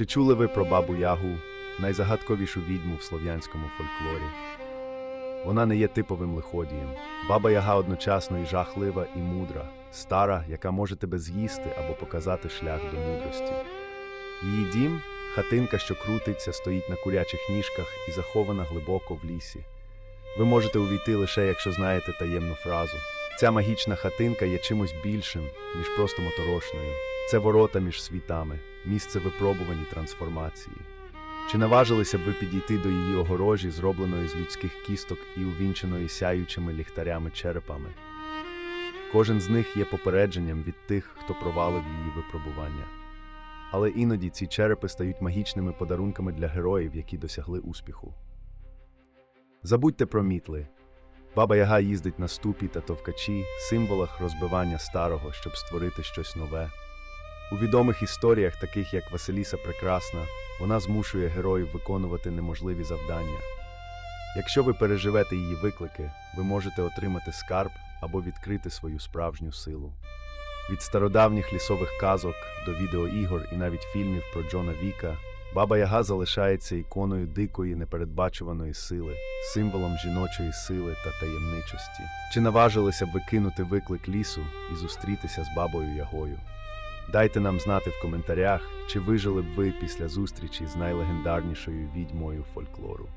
Чи чули ви про бабу Ягу, найзагадковішу відьму в слов'янському фольклорі? Вона не є типовим лиходієм. Баба Яга одночасно і жахлива, і мудра, стара, яка може тебе з'їсти або показати шлях до мудрості. Її дім хатинка, що крутиться, стоїть на курячих ніжках і захована глибоко в лісі. Ви можете увійти лише якщо знаєте таємну фразу. Ця магічна хатинка є чимось більшим, ніж просто моторошною. Це ворота між світами, місце випробувань трансформації. Чи наважилися б ви підійти до її огорожі, зробленої з людських кісток і увінченої сяючими ліхтарями черепами? Кожен з них є попередженням від тих, хто провалив її випробування. Але іноді ці черепи стають магічними подарунками для героїв, які досягли успіху. Забудьте про мітли. Баба Яга їздить на ступі та товкачі, символах розбивання старого, щоб створити щось нове. У відомих історіях, таких як Василіса Прекрасна, вона змушує героїв виконувати неможливі завдання. Якщо ви переживете її виклики, ви можете отримати скарб або відкрити свою справжню силу. Від стародавніх лісових казок до відеоігор і навіть фільмів про Джона Віка, Баба Яга залишається іконою дикої непередбачуваної сили, символом жіночої сили та таємничості. Чи наважилися б ви кинути виклик лісу і зустрітися з бабою Ягою? Дайте нам знати в коментарях, чи вижили б ви після зустрічі з найлегендарнішою відьмою фольклору.